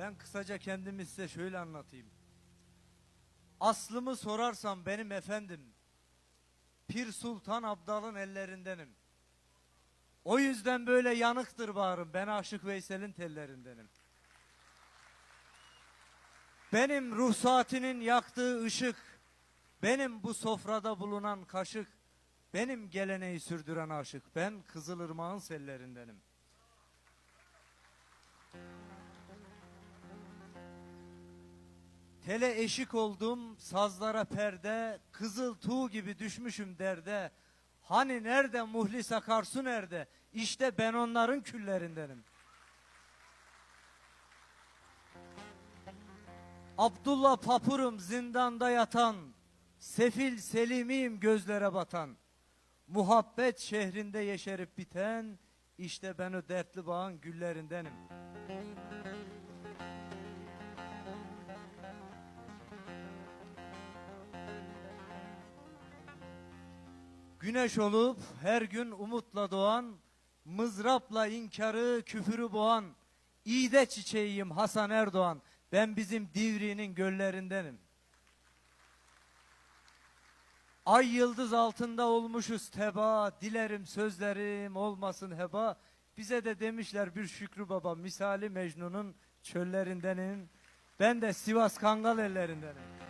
Ben kısaca kendimi size şöyle anlatayım. Aslımı sorarsam benim efendim, Pir Sultan Abdal'ın ellerindenim. O yüzden böyle yanıktır bağrım, ben Aşık Veysel'in tellerindenim. Benim ruhsatinin yaktığı ışık, benim bu sofrada bulunan kaşık, benim geleneği sürdüren aşık, ben Kızılırmağın sellerindenim. Tele eşik oldum, sazlara perde, kızıl tuğ gibi düşmüşüm derde. Hani nerede muhlis akarsu nerede? İşte ben onların küllerindenim. Abdullah Papurum zindanda yatan, sefil selimiyim gözlere batan. Muhabbet şehrinde yeşerip biten, işte ben o dertli bağın güllerindenim. Güneş olup her gün umutla doğan, mızrapla inkarı küfürü boğan, İğde çiçeğiyim Hasan Erdoğan, ben bizim Divri'nin göllerindenim. Ay yıldız altında olmuşuz teba, dilerim sözlerim olmasın heba. Bize de demişler bir Şükrü Baba misali Mecnun'un çöllerindenim. Ben de Sivas Kangal ellerindenim.